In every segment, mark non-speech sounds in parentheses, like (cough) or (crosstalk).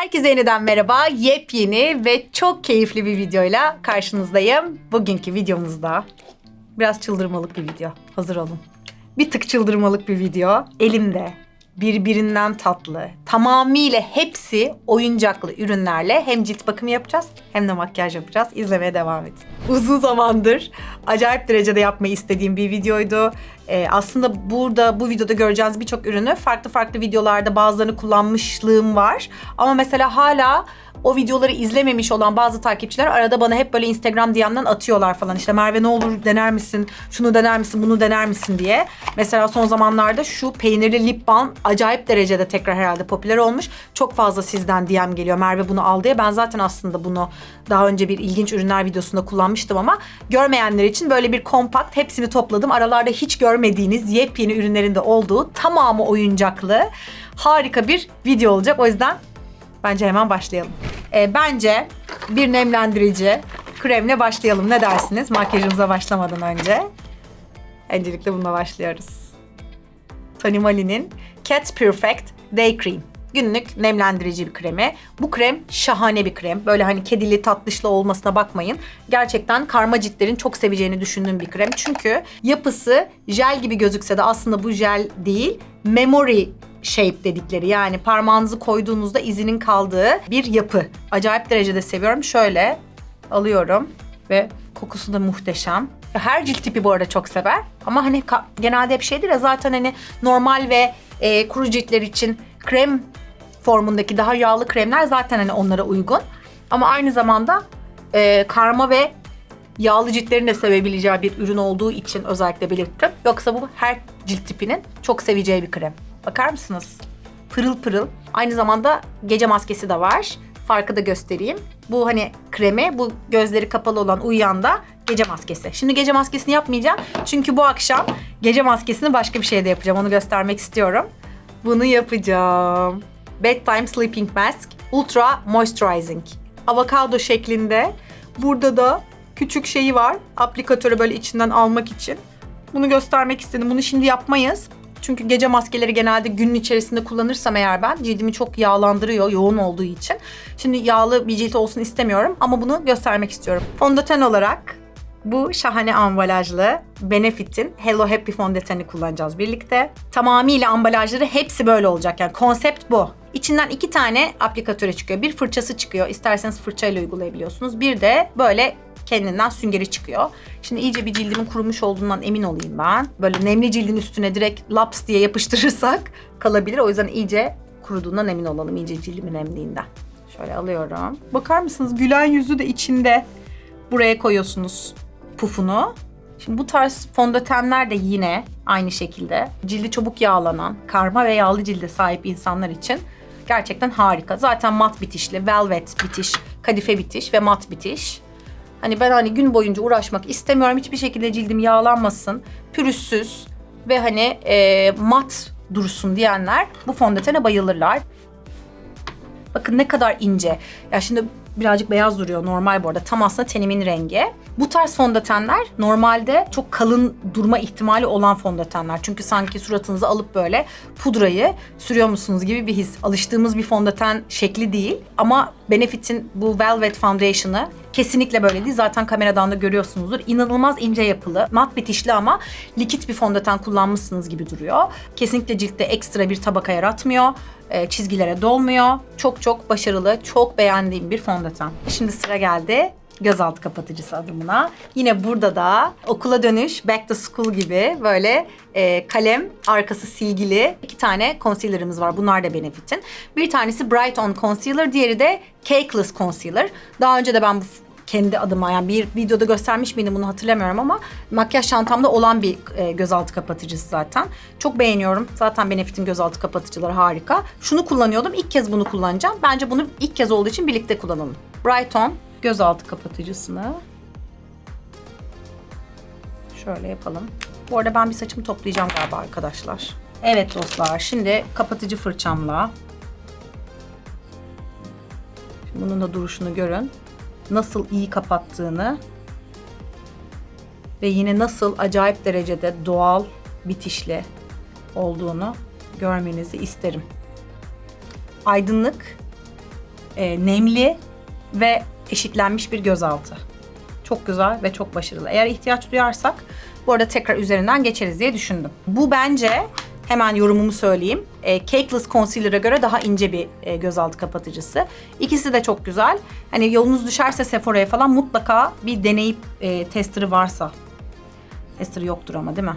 Herkese yeniden merhaba. Yepyeni ve çok keyifli bir videoyla karşınızdayım. Bugünkü videomuzda biraz çıldırmalık bir video. Hazır olun. Bir tık çıldırmalık bir video. Elimde birbirinden tatlı, tamamıyla hepsi oyuncaklı ürünlerle hem cilt bakımı yapacağız hem de makyaj yapacağız. İzlemeye devam edin. Uzun zamandır acayip derecede yapmayı istediğim bir videoydu. Ee, aslında burada bu videoda göreceğiniz birçok ürünü farklı farklı videolarda bazılarını kullanmışlığım var. Ama mesela hala o videoları izlememiş olan bazı takipçiler arada bana hep böyle Instagram DM'den atıyorlar falan. İşte Merve ne olur dener misin? Şunu dener misin? Bunu dener misin diye. Mesela son zamanlarda şu peynirli lip balm acayip derecede tekrar herhalde popüler olmuş. Çok fazla sizden DM geliyor. Merve bunu al diye. Ben zaten aslında bunu daha önce bir ilginç ürünler videosunda kullanmıştım ama görmeyenler için böyle bir kompakt hepsini topladım. Aralarda hiç görmediğiniz yepyeni ürünlerin de olduğu tamamı oyuncaklı harika bir video olacak. O yüzden Bence hemen başlayalım. Ee, bence bir nemlendirici kremle başlayalım. Ne dersiniz? Makyajımıza başlamadan önce. Öncelikle bununla başlıyoruz. Tony Moly'nin Cat Perfect Day Cream. Günlük nemlendirici bir kremi. Bu krem şahane bir krem. Böyle hani kedili tatlışlı olmasına bakmayın. Gerçekten karma ciltlerin çok seveceğini düşündüğüm bir krem. Çünkü yapısı jel gibi gözükse de aslında bu jel değil. Memory shape dedikleri yani parmağınızı koyduğunuzda izinin kaldığı bir yapı. Acayip derecede seviyorum. Şöyle alıyorum ve kokusu da muhteşem. Her cilt tipi bu arada çok sever. Ama hani genelde hep şeydir ya zaten hani normal ve e, kuru ciltler için krem formundaki daha yağlı kremler zaten hani onlara uygun. Ama aynı zamanda e, karma ve yağlı ciltlerin de sevebileceği bir ürün olduğu için özellikle belirttim. Yoksa bu her cilt tipinin çok seveceği bir krem. Bakar mısınız? Pırıl pırıl. Aynı zamanda gece maskesi de var. Farkı da göstereyim. Bu hani kremi, bu gözleri kapalı olan uyuyanda gece maskesi. Şimdi gece maskesini yapmayacağım. Çünkü bu akşam gece maskesini başka bir şeyde yapacağım. Onu göstermek istiyorum. Bunu yapacağım. Bedtime Sleeping Mask Ultra Moisturizing. Avokado şeklinde. Burada da küçük şeyi var. Aplikatörü böyle içinden almak için. Bunu göstermek istedim. Bunu şimdi yapmayız. Çünkü gece maskeleri genelde günün içerisinde kullanırsam eğer ben cildimi çok yağlandırıyor yoğun olduğu için. Şimdi yağlı bir cilt olsun istemiyorum ama bunu göstermek istiyorum. Fondöten olarak bu şahane ambalajlı Benefit'in Hello Happy fondöteni kullanacağız birlikte. Tamamıyla ambalajları hepsi böyle olacak yani konsept bu. İçinden iki tane aplikatöre çıkıyor. Bir fırçası çıkıyor. İsterseniz fırçayla uygulayabiliyorsunuz. Bir de böyle kendinden süngeri çıkıyor. Şimdi iyice bir cildimin kurumuş olduğundan emin olayım ben. Böyle nemli cildin üstüne direkt laps diye yapıştırırsak (laughs) kalabilir. O yüzden iyice kuruduğundan emin olalım. İyice cildimin nemliğinden. Şöyle alıyorum. Bakar mısınız? Gülen yüzü de içinde. Buraya koyuyorsunuz pufunu. Şimdi bu tarz fondötenler de yine aynı şekilde cildi çabuk yağlanan, karma ve yağlı cilde sahip insanlar için gerçekten harika. Zaten mat bitişli, velvet bitiş, kadife bitiş ve mat bitiş. Hani ben hani gün boyunca uğraşmak istemiyorum. Hiçbir şekilde cildim yağlanmasın. Pürüzsüz ve hani e, mat dursun diyenler bu fondötene bayılırlar. Bakın ne kadar ince. Ya şimdi birazcık beyaz duruyor normal bu arada. Tam aslında tenimin rengi. Bu tarz fondötenler normalde çok kalın durma ihtimali olan fondötenler. Çünkü sanki suratınızı alıp böyle pudrayı sürüyormuşsunuz gibi bir his. Alıştığımız bir fondöten şekli değil. Ama Benefit'in bu Velvet Foundation'ı kesinlikle böyle değil. Zaten kameradan da görüyorsunuzdur. İnanılmaz ince yapılı, mat bitişli ama likit bir fondöten kullanmışsınız gibi duruyor. Kesinlikle ciltte ekstra bir tabaka yaratmıyor. E, çizgilere dolmuyor. Çok çok başarılı, çok beğendiğim bir fondöten. Şimdi sıra geldi gözaltı kapatıcısı adımına. Yine burada da okula dönüş, back to school gibi böyle e, kalem, arkası silgili iki tane concealer'ımız var. Bunlar da Benefit'in. Bir tanesi Bright On Concealer, diğeri de Cakeless Concealer. Daha önce de ben bu kendi adıma yani bir videoda göstermiş miydim bunu hatırlamıyorum ama makyaj çantamda olan bir e, gözaltı kapatıcısı zaten. Çok beğeniyorum. Zaten Benefit'in gözaltı kapatıcıları harika. Şunu kullanıyordum. İlk kez bunu kullanacağım. Bence bunu ilk kez olduğu için birlikte kullanalım. Bright On gözaltı kapatıcısını şöyle yapalım. Bu arada ben bir saçımı toplayacağım galiba arkadaşlar. Evet dostlar şimdi kapatıcı fırçamla Şimdi bunun da duruşunu görün. Nasıl iyi kapattığını ve yine nasıl acayip derecede doğal bitişli olduğunu görmenizi isterim. Aydınlık e, nemli ve eşitlenmiş bir gözaltı. Çok güzel ve çok başarılı. Eğer ihtiyaç duyarsak bu arada tekrar üzerinden geçeriz diye düşündüm. Bu bence hemen yorumumu söyleyeyim. E, Cakeless Concealer'a göre daha ince bir e, gözaltı kapatıcısı. İkisi de çok güzel. Hani yolunuz düşerse Sephora'ya falan mutlaka bir deneyip e, tester'ı varsa. Tester'ı yoktur ama değil mi?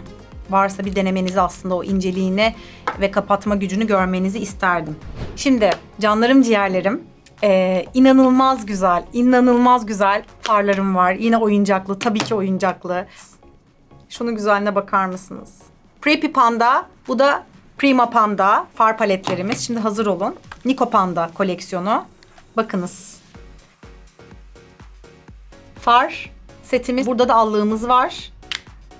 Varsa bir denemenizi aslında o inceliğini ve kapatma gücünü görmenizi isterdim. Şimdi canlarım ciğerlerim ee, inanılmaz güzel, inanılmaz güzel farlarım var. Yine oyuncaklı, tabii ki oyuncaklı. Şunun güzelliğine bakar mısınız? Preppy Panda, bu da Prima Panda far paletlerimiz. Şimdi hazır olun. Nico Panda koleksiyonu. Bakınız. Far setimiz. Burada da allığımız var.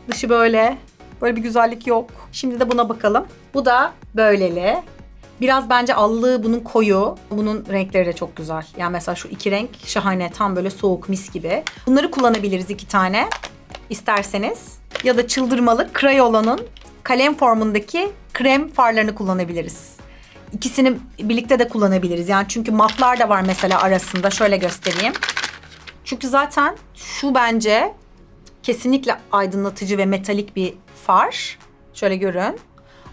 Dışı böyle. Böyle bir güzellik yok. Şimdi de buna bakalım. Bu da böyleli. Biraz bence allığı bunun koyu. Bunun renkleri de çok güzel. Yani mesela şu iki renk şahane. Tam böyle soğuk mis gibi. Bunları kullanabiliriz iki tane. isterseniz. Ya da çıldırmalı Crayola'nın kalem formundaki krem farlarını kullanabiliriz. İkisini birlikte de kullanabiliriz. Yani çünkü matlar da var mesela arasında. Şöyle göstereyim. Çünkü zaten şu bence kesinlikle aydınlatıcı ve metalik bir far. Şöyle görün.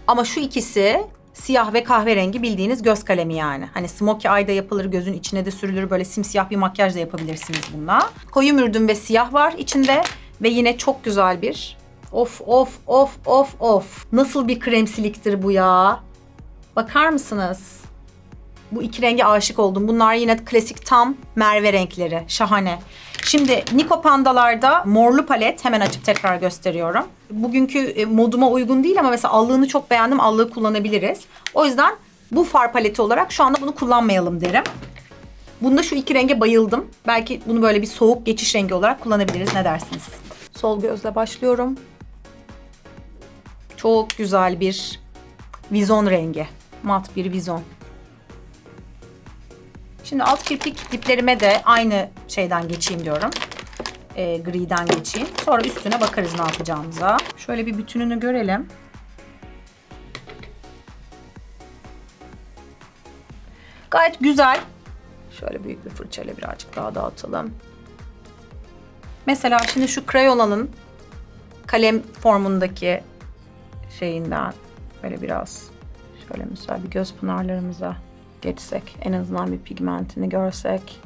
Ama şu ikisi siyah ve kahverengi bildiğiniz göz kalemi yani. Hani smokey eye da yapılır, gözün içine de sürülür. Böyle simsiyah bir makyaj da yapabilirsiniz bununla. Koyu mürdüm ve siyah var içinde. Ve yine çok güzel bir of of of of of. Nasıl bir kremsiliktir bu ya? Bakar mısınız? Bu iki renge aşık oldum. Bunlar yine klasik tam merve renkleri. Şahane. Şimdi Nico Panda'larda morlu palet. Hemen açıp tekrar gösteriyorum. Bugünkü e, moduma uygun değil ama mesela allığını çok beğendim. Allığı kullanabiliriz. O yüzden bu far paleti olarak şu anda bunu kullanmayalım derim. Bunda şu iki renge bayıldım. Belki bunu böyle bir soğuk geçiş rengi olarak kullanabiliriz. Ne dersiniz? Sol gözle başlıyorum. Çok güzel bir vizon rengi. Mat bir vizon. Şimdi alt kirpik diplerime de aynı şeyden geçeyim diyorum. E, griden geçeyim. Sonra üstüne bakarız ne yapacağımıza. Şöyle bir bütününü görelim. Gayet güzel. Şöyle büyük bir fırçayla birazcık daha dağıtalım. Mesela şimdi şu Crayola'nın kalem formundaki şeyinden böyle biraz şöyle mesela bir göz pınarlarımıza geçsek en azından bir pigmentini görsek.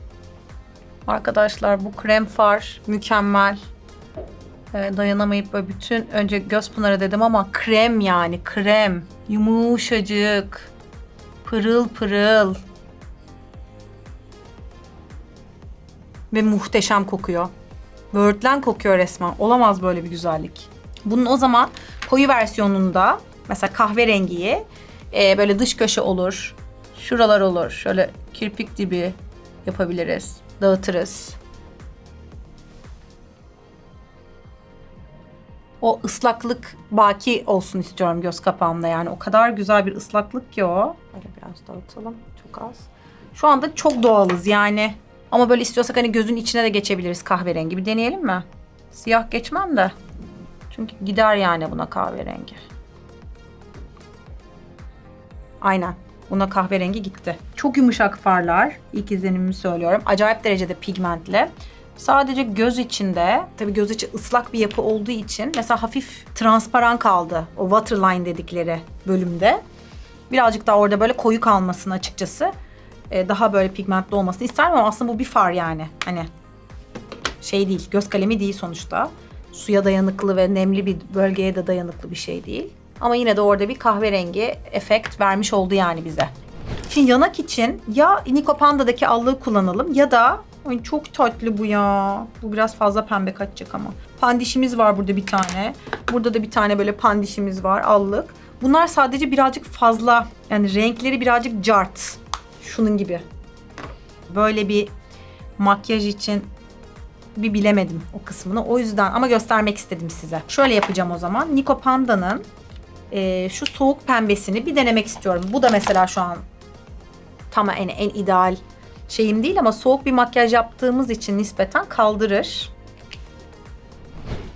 Arkadaşlar bu krem far mükemmel. Ee, dayanamayıp böyle bütün önce göz pınarı dedim ama krem yani krem. Yumuşacık. Pırıl pırıl. Ve muhteşem kokuyor. Böğürtlen kokuyor resmen. Olamaz böyle bir güzellik. Bunun o zaman koyu versiyonunda mesela kahverengiyi e, böyle dış köşe olur. Şuralar olur. Şöyle kirpik dibi yapabiliriz. Dağıtırız. O ıslaklık baki olsun istiyorum göz kapağımda yani. O kadar güzel bir ıslaklık ki o. Böyle biraz dağıtalım. Çok az. Şu anda çok doğalız yani. Ama böyle istiyorsak hani gözün içine de geçebiliriz kahverengi. Bir deneyelim mi? Siyah geçmem de. Çünkü gider yani buna kahverengi. Aynen. Buna kahverengi gitti. Çok yumuşak farlar. İlk izlenimimi söylüyorum. Acayip derecede pigmentli. Sadece göz içinde, tabii göz içi ıslak bir yapı olduğu için mesela hafif transparan kaldı. O waterline dedikleri bölümde. Birazcık daha orada böyle koyu kalmasını açıkçası. e, daha böyle pigmentli olmasını isterim ama aslında bu bir far yani. Hani şey değil, göz kalemi değil sonuçta. Suya dayanıklı ve nemli bir bölgeye de dayanıklı bir şey değil. Ama yine de orada bir kahverengi efekt vermiş oldu yani bize. Şimdi yanak için ya Nico Panda'daki allığı kullanalım ya da Ay çok tatlı bu ya. Bu biraz fazla pembe kaçacak ama. Pandişimiz var burada bir tane. Burada da bir tane böyle pandişimiz var allık. Bunlar sadece birazcık fazla yani renkleri birazcık cart. Şunun gibi. Böyle bir makyaj için bir bilemedim o kısmını. O yüzden ama göstermek istedim size. Şöyle yapacağım o zaman. Nico Panda'nın e, şu soğuk pembesini bir denemek istiyorum. Bu da mesela şu an tam en, en ideal şeyim değil ama soğuk bir makyaj yaptığımız için nispeten kaldırır.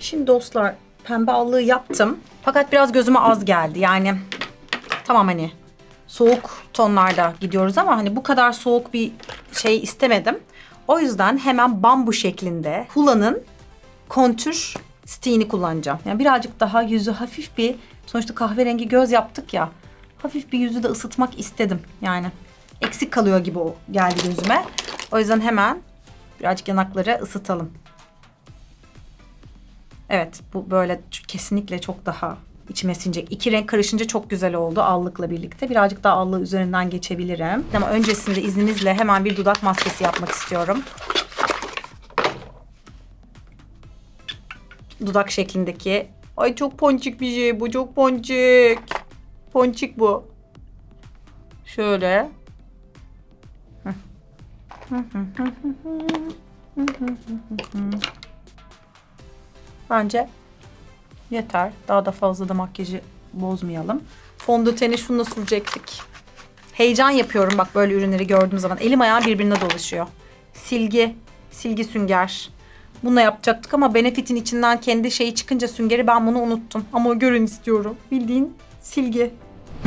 Şimdi dostlar pembe allığı yaptım. Fakat biraz gözüme az geldi. Yani tamam hani soğuk tonlarda gidiyoruz ama hani bu kadar soğuk bir şey istemedim. O yüzden hemen bambu şeklinde Hula'nın kontür stiğini kullanacağım. Yani birazcık daha yüzü hafif bir sonuçta kahverengi göz yaptık ya. Hafif bir yüzü de ısıtmak istedim yani. Eksik kalıyor gibi o geldi gözüme. O yüzden hemen birazcık yanakları ısıtalım. Evet bu böyle kesinlikle çok daha içime sinecek. İki renk karışınca çok güzel oldu allıkla birlikte. Birazcık daha allığı üzerinden geçebilirim. Ama öncesinde izninizle hemen bir dudak maskesi yapmak istiyorum. Dudak şeklindeki. Ay çok ponçik bir şey bu çok ponçik. Ponçik bu. Şöyle. Bence yeter. Daha da fazla da makyajı bozmayalım. Fondöteni şununla sürecektik. Heyecan yapıyorum bak böyle ürünleri gördüğüm zaman. Elim ayağım birbirine dolaşıyor. Silgi, silgi sünger. Bununla yapacaktık ama Benefit'in içinden kendi şeyi çıkınca süngeri ben bunu unuttum. Ama görün istiyorum. Bildiğin silgi.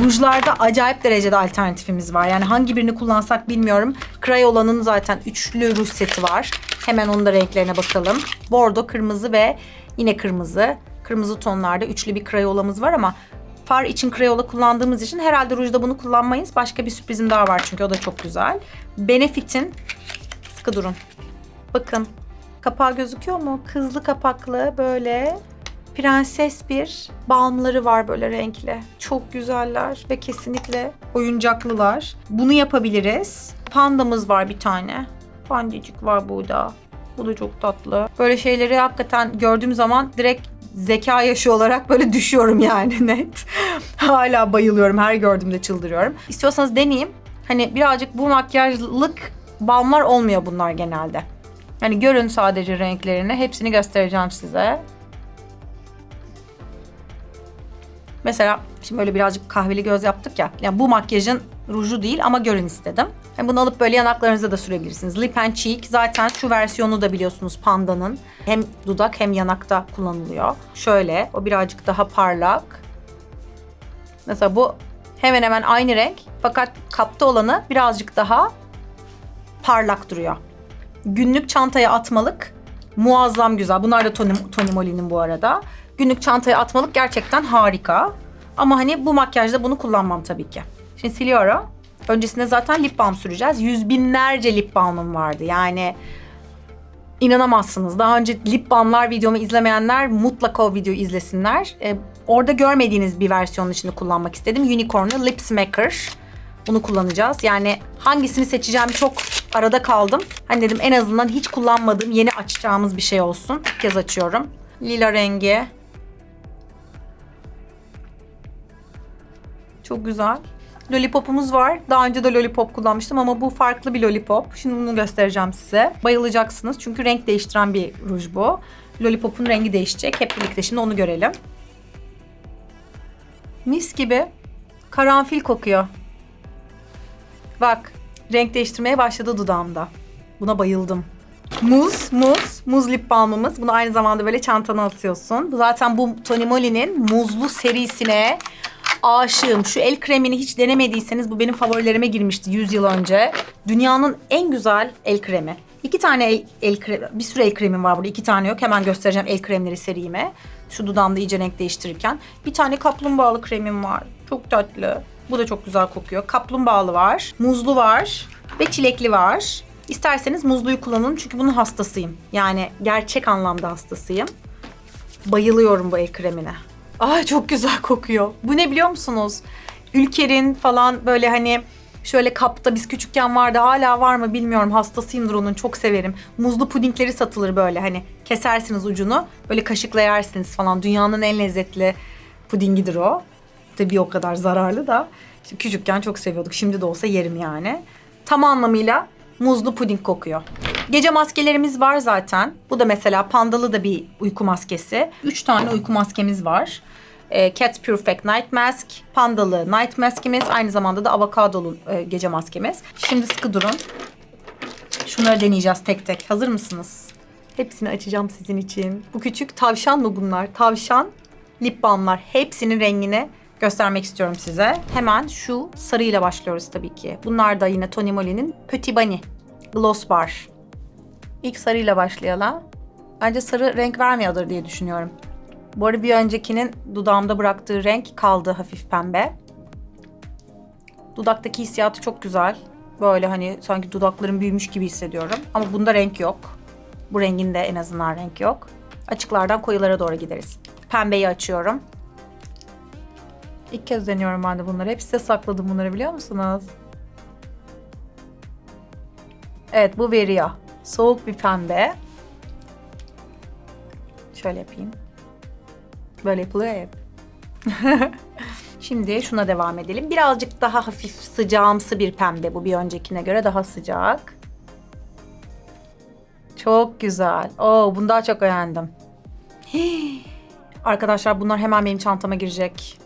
Rujlarda acayip derecede alternatifimiz var. Yani hangi birini kullansak bilmiyorum. Crayola'nın zaten üçlü ruj seti var. Hemen onun da renklerine bakalım. Bordo, kırmızı ve yine kırmızı. Kırmızı tonlarda üçlü bir Crayolamız var ama far için Crayola kullandığımız için herhalde rujda bunu kullanmayız. Başka bir sürprizim daha var çünkü o da çok güzel. Benefit'in sıkı durun. Bakın kapağı gözüküyor mu? Kızlı kapaklı böyle prenses bir balmları var böyle renkli. Çok güzeller ve kesinlikle oyuncaklılar. Bunu yapabiliriz. Pandamız var bir tane. Pandacık var burada. Bu da çok tatlı. Böyle şeyleri hakikaten gördüğüm zaman direkt zeka yaşı olarak böyle düşüyorum yani (laughs) net. Hala bayılıyorum. Her gördüğümde çıldırıyorum. İstiyorsanız deneyeyim. Hani birazcık bu makyajlık balmlar olmuyor bunlar genelde. Hani görün sadece renklerini. Hepsini göstereceğim size. Mesela şimdi böyle birazcık kahveli göz yaptık ya. Yani bu makyajın ruju değil ama görün istedim. Yani bunu alıp böyle yanaklarınıza da sürebilirsiniz. Lip and Cheek zaten şu versiyonu da biliyorsunuz Panda'nın. Hem dudak hem yanakta kullanılıyor. Şöyle o birazcık daha parlak. Mesela bu hemen hemen aynı renk fakat kapta olanı birazcık daha parlak duruyor. Günlük çantaya atmalık muazzam güzel. Bunlar da Tony, Tony Moly'nin bu arada. Günlük çantaya atmalık gerçekten harika. Ama hani bu makyajda bunu kullanmam tabii ki. Şimdi siliyorum. Öncesinde zaten lip balm süreceğiz. Yüz binlerce lip balmım vardı. Yani inanamazsınız. Daha önce lip balmlar videomu izlemeyenler mutlaka o videoyu izlesinler. Ee, orada görmediğiniz bir versiyonun içinde kullanmak istedim. Unicorn'u Lip Smacker. Bunu kullanacağız. Yani hangisini seçeceğim çok arada kaldım. Hani dedim en azından hiç kullanmadığım yeni açacağımız bir şey olsun. İlk kez açıyorum. Lila rengi. Çok güzel. Lollipop'umuz var. Daha önce de lollipop kullanmıştım ama bu farklı bir lollipop. Şimdi bunu göstereceğim size. Bayılacaksınız çünkü renk değiştiren bir ruj bu. Lollipop'un rengi değişecek. Hep birlikte şimdi onu görelim. Mis gibi karanfil kokuyor. Bak renk değiştirmeye başladı dudağımda. Buna bayıldım. Muz, muz, muz lip balmımız. Bunu aynı zamanda böyle çantana asıyorsun. Zaten bu Tony Moly'nin muzlu serisine aşığım. Şu el kremini hiç denemediyseniz bu benim favorilerime girmişti 100 yıl önce. Dünyanın en güzel el kremi. İki tane el, el kremi, bir sürü el kremim var burada. iki tane yok. Hemen göstereceğim el kremleri serime. Şu dudağımda iyice renk değiştirirken. Bir tane kaplumbağalı kremim var. Çok tatlı. Bu da çok güzel kokuyor. Kaplumbağalı var, muzlu var ve çilekli var. İsterseniz muzluyu kullanın çünkü bunun hastasıyım. Yani gerçek anlamda hastasıyım. Bayılıyorum bu el kremine. Ay çok güzel kokuyor. Bu ne biliyor musunuz? Ülker'in falan böyle hani şöyle kapta biz küçükken vardı hala var mı bilmiyorum hastasıyımdır onun çok severim. Muzlu pudingleri satılır böyle hani kesersiniz ucunu böyle kaşıkla yersiniz falan. Dünyanın en lezzetli pudingidir o. Tabii o kadar zararlı da. Küçükken çok seviyorduk. Şimdi de olsa yerim yani. Tam anlamıyla muzlu puding kokuyor. Gece maskelerimiz var zaten. Bu da mesela pandalı da bir uyku maskesi. Üç tane uyku maskemiz var. E, Cat Perfect Night Mask, pandalı night maskimiz, aynı zamanda da avokadolu e, gece maskemiz. Şimdi sıkı durun. Şunları deneyeceğiz tek tek. Hazır mısınız? Hepsini açacağım sizin için. Bu küçük tavşan mı bunlar? Tavşan lip balmlar. Hepsinin rengini göstermek istiyorum size. Hemen şu sarıyla başlıyoruz tabii ki. Bunlar da yine Tony Moly'nin Petit Bunny Gloss Bar. İlk sarıyla başlayalım. Bence sarı renk vermiyordur diye düşünüyorum. Bu arada bir öncekinin dudağımda bıraktığı renk kaldı hafif pembe. Dudaktaki hissiyatı çok güzel. Böyle hani sanki dudaklarım büyümüş gibi hissediyorum. Ama bunda renk yok. Bu renginde en azından renk yok. Açıklardan koyulara doğru gideriz. Pembeyi açıyorum. İlk kez deniyorum ben de bunları. Hep size sakladım bunları biliyor musunuz? Evet bu veriyor. Soğuk bir pembe. Şöyle yapayım. Böyle yapılıyor ya hep. (laughs) Şimdi şuna devam edelim. Birazcık daha hafif sıcağımsı bir pembe bu bir öncekine göre daha sıcak. Çok güzel. Oo, bunu daha çok beğendim. (gasps) Arkadaşlar bunlar hemen benim çantama girecek.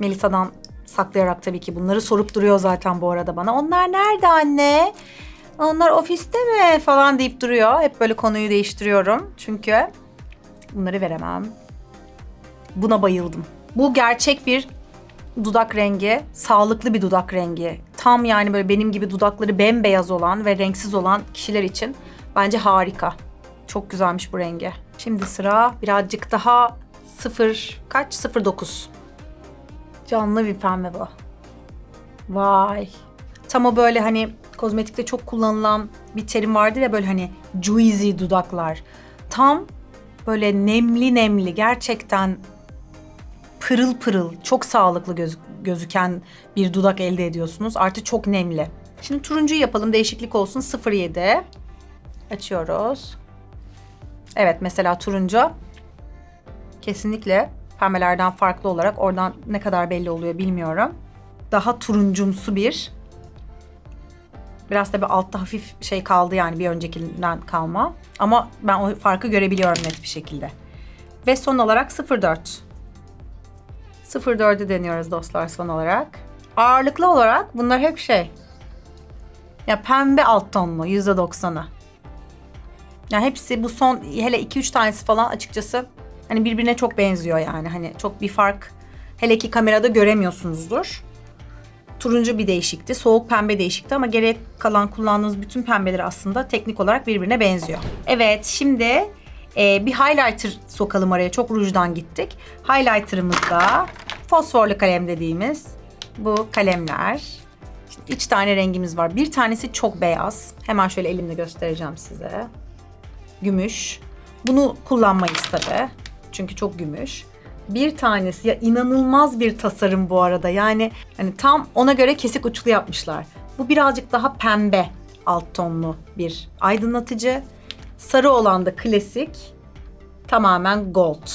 Melisa'dan saklayarak tabii ki bunları sorup duruyor zaten bu arada bana. Onlar nerede anne? Onlar ofiste mi falan deyip duruyor. Hep böyle konuyu değiştiriyorum. Çünkü bunları veremem. Buna bayıldım. Bu gerçek bir dudak rengi, sağlıklı bir dudak rengi. Tam yani böyle benim gibi dudakları bembeyaz olan ve renksiz olan kişiler için bence harika. Çok güzelmiş bu rengi. Şimdi sıra birazcık daha sıfır kaç? 09. Canlı bir pembe bu. Vay. Tam o böyle hani kozmetikte çok kullanılan bir terim vardır ya böyle hani juicy dudaklar. Tam böyle nemli nemli gerçekten pırıl pırıl çok sağlıklı göz, gözüken bir dudak elde ediyorsunuz. Artı çok nemli. Şimdi turuncu yapalım değişiklik olsun 07. Açıyoruz. Evet mesela turuncu kesinlikle pembelerden farklı olarak oradan ne kadar belli oluyor bilmiyorum. Daha turuncumsu bir Biraz tabii altta hafif şey kaldı yani bir öncekinden kalma. Ama ben o farkı görebiliyorum net bir şekilde. Ve son olarak 04. 04'ü deniyoruz dostlar son olarak. Ağırlıklı olarak bunlar hep şey. Ya pembe alt tonlu %90'ı. Ya hepsi bu son hele 2-3 tanesi falan açıkçası hani birbirine çok benziyor yani. Hani çok bir fark hele ki kamerada göremiyorsunuzdur. Turuncu bir değişikti, soğuk pembe değişikti ama gerek kalan kullandığınız bütün pembeler aslında teknik olarak birbirine benziyor. Evet şimdi e, bir highlighter sokalım araya. Çok rujdan gittik. Highlighter'ımızda fosforlu kalem dediğimiz bu kalemler. Şimdi üç tane rengimiz var. Bir tanesi çok beyaz. Hemen şöyle elimle göstereceğim size. Gümüş. Bunu kullanmayız tabi. Çünkü çok gümüş. Bir tanesi ya inanılmaz bir tasarım bu arada. Yani hani tam ona göre kesik uçlu yapmışlar. Bu birazcık daha pembe alt tonlu bir aydınlatıcı. Sarı olan da klasik. Tamamen gold.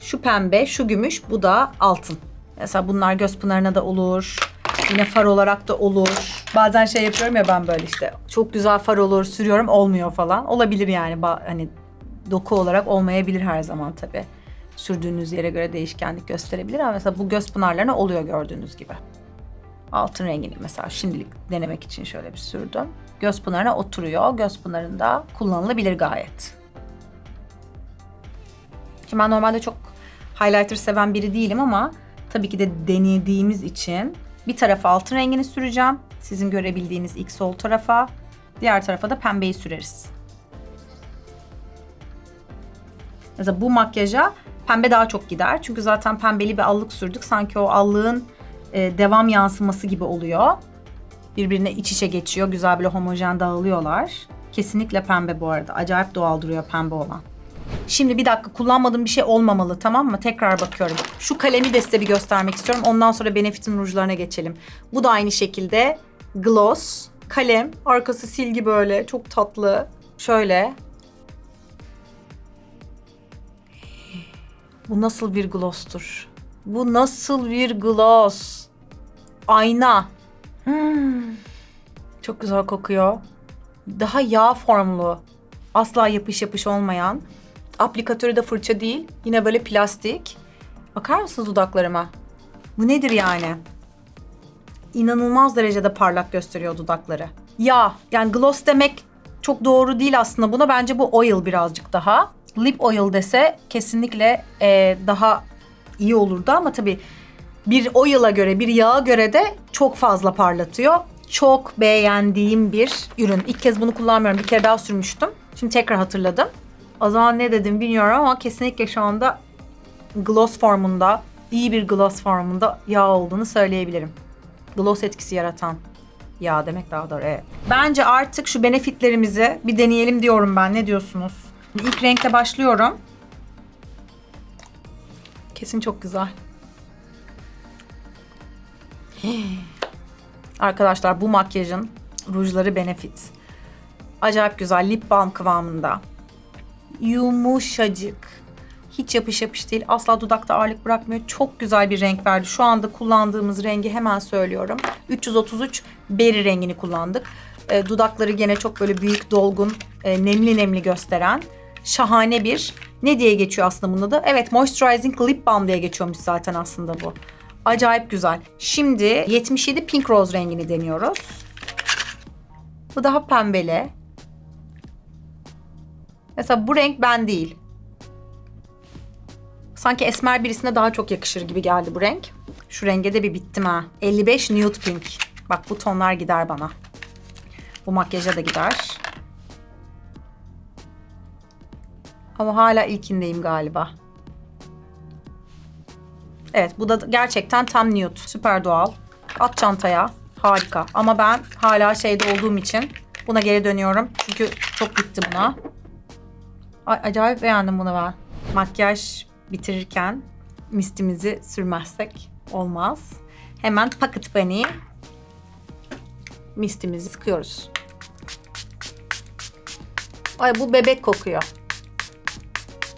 Şu pembe, şu gümüş, bu da altın. Mesela bunlar göz pınarına da olur. Yine far olarak da olur. Bazen şey yapıyorum ya ben böyle işte çok güzel far olur sürüyorum olmuyor falan. Olabilir yani hani doku olarak olmayabilir her zaman tabii. Sürdüğünüz yere göre değişkenlik gösterebilir ama mesela bu göz pınarlarına oluyor gördüğünüz gibi. Altın rengini mesela şimdilik denemek için şöyle bir sürdüm. Göz pınarına oturuyor. Göz pınarında kullanılabilir gayet. Şimdi ben normalde çok highlighter seven biri değilim ama tabii ki de denediğimiz için bir tarafa altın rengini süreceğim. Sizin görebildiğiniz ilk sol tarafa. Diğer tarafa da pembeyi süreriz. Mesela bu makyaja pembe daha çok gider. Çünkü zaten pembeli bir allık sürdük. Sanki o allığın e, devam yansıması gibi oluyor. Birbirine iç içe geçiyor. Güzel böyle homojen dağılıyorlar. Kesinlikle pembe bu arada. Acayip doğal duruyor pembe olan. Şimdi bir dakika kullanmadığım bir şey olmamalı tamam mı? Tekrar bakıyorum. Şu kalemi de size bir göstermek istiyorum. Ondan sonra Benefit'in rujlarına geçelim. Bu da aynı şekilde gloss kalem. Arkası silgi böyle çok tatlı. Şöyle. Bu nasıl bir gloss'tur? Bu nasıl bir gloss? Ayna. Hmm. Çok güzel kokuyor. Daha yağ formlu. Asla yapış yapış olmayan. Aplikatörü de fırça değil. Yine böyle plastik. Bakar mısınız dudaklarıma? Bu nedir yani? İnanılmaz derecede parlak gösteriyor dudakları. Yağ. Yani gloss demek çok doğru değil aslında buna. Bence bu oil birazcık daha. Lip oil dese kesinlikle e, daha iyi olurdu ama tabii bir o yıla göre, bir yağa göre de çok fazla parlatıyor. Çok beğendiğim bir ürün. İlk kez bunu kullanmıyorum. Bir kere daha sürmüştüm. Şimdi tekrar hatırladım. O zaman ne dedim bilmiyorum ama kesinlikle şu anda gloss formunda, iyi bir gloss formunda yağ olduğunu söyleyebilirim. Gloss etkisi yaratan yağ demek daha doğru. Evet. Bence artık şu benefitlerimizi bir deneyelim diyorum ben. Ne diyorsunuz? İlk renkle başlıyorum. Kesin çok güzel. (gasps) Arkadaşlar bu makyajın rujları Benefit. Acayip güzel lip balm kıvamında. Yumuşacık. Hiç yapış yapış değil. Asla dudakta ağırlık bırakmıyor. Çok güzel bir renk verdi. Şu anda kullandığımız rengi hemen söylüyorum. 333 berry rengini kullandık. E, dudakları gene çok böyle büyük, dolgun, e, nemli nemli gösteren şahane bir ne diye geçiyor aslında bunun adı? Evet Moisturizing Lip Balm diye geçiyormuş zaten aslında bu. Acayip güzel. Şimdi 77 Pink Rose rengini deniyoruz. Bu daha pembeli. Mesela bu renk ben değil. Sanki esmer birisine daha çok yakışır gibi geldi bu renk. Şu renge de bir bittim ha. 55 Nude Pink. Bak bu tonlar gider bana. Bu makyaja da gider. Ama hala ilkindeyim galiba. Evet bu da gerçekten tam nude. Süper doğal. At çantaya. Harika. Ama ben hala şeyde olduğum için buna geri dönüyorum. Çünkü çok bitti buna. Ay, acayip beğendim bunu ben. Makyaj bitirirken mistimizi sürmezsek olmaz. Hemen Pocket Bunny mistimizi sıkıyoruz. Ay bu bebek kokuyor.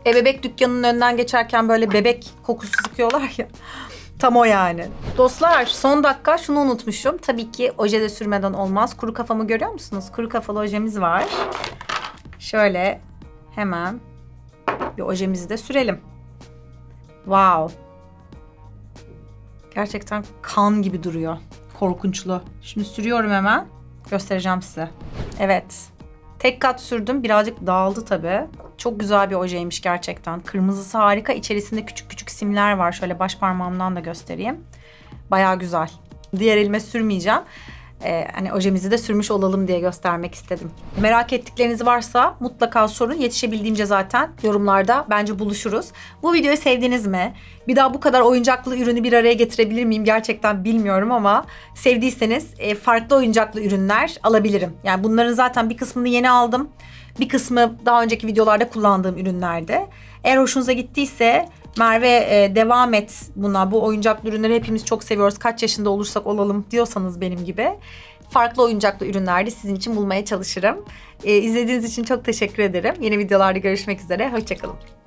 E bebek dükkanının önünden geçerken böyle bebek kokusu sıkıyorlar ya. (laughs) Tam o yani. Dostlar son dakika şunu unutmuşum. Tabii ki oje de sürmeden olmaz. Kuru kafamı görüyor musunuz? Kuru kafalı ojemiz var. Şöyle hemen bir ojemizi de sürelim. Wow. Gerçekten kan gibi duruyor. Korkunçlu. Şimdi sürüyorum hemen. Göstereceğim size. Evet. Tek kat sürdüm. Birazcık dağıldı tabii. Çok güzel bir ojeymiş gerçekten. Kırmızısı harika. İçerisinde küçük küçük simler var. Şöyle baş parmağımdan da göstereyim. Bayağı güzel. Diğer elime sürmeyeceğim. Ee, hani ojemizi de sürmüş olalım diye göstermek istedim. Merak ettikleriniz varsa mutlaka sorun. Yetişebildiğimce zaten yorumlarda bence buluşuruz. Bu videoyu sevdiniz mi? Bir daha bu kadar oyuncaklı ürünü bir araya getirebilir miyim? Gerçekten bilmiyorum ama sevdiyseniz e, farklı oyuncaklı ürünler alabilirim. Yani bunların zaten bir kısmını yeni aldım. Bir kısmı daha önceki videolarda kullandığım ürünlerde. Eğer hoşunuza gittiyse Merve e, devam et buna. Bu oyuncaklı ürünleri hepimiz çok seviyoruz. Kaç yaşında olursak olalım diyorsanız benim gibi. Farklı oyuncaklı ürünler de sizin için bulmaya çalışırım. E, izlediğiniz için çok teşekkür ederim. Yeni videolarda görüşmek üzere. Hoşçakalın.